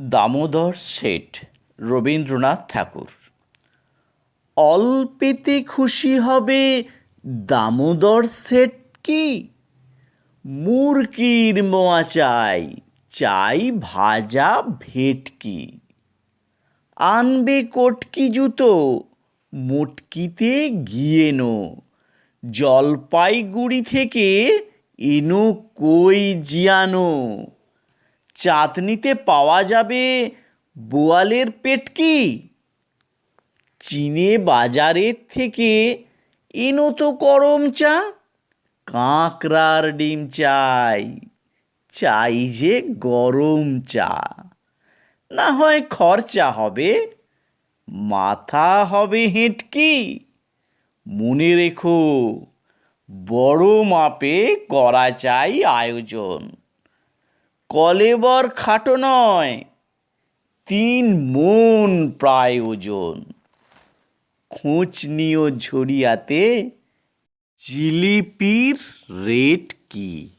দামোদর শেঠ, রবীন্দ্রনাথ ঠাকুর। অল্পেতে খুশি হবে দামোদর শেঠ কি? মুরকির মোয়া চাই চাই ভাজা ভেটকি আনবে কটকি জুতো, মোটকিতে গিয়েনো জলপাইগুড়ি থেকে এনো কই জিয়ানো? চাঁদনিতে পাওয়া যাবে বোয়ালের পেটকি চীনে বাজারের থেকে এনো তো করম চা, কাঁকড়ার ডিম চাই চাই যে গরম চা। না হয় খরচা হবে, মাথা হবে হেঁটকি। মনে রেখো, বড় মাপে করা চাই আয়োজন। কলেবর খাটো নয় তিন মন প্রায় ওজন। খোঁজ নিও ঝরিয়াতে জিলিপির রেট কি?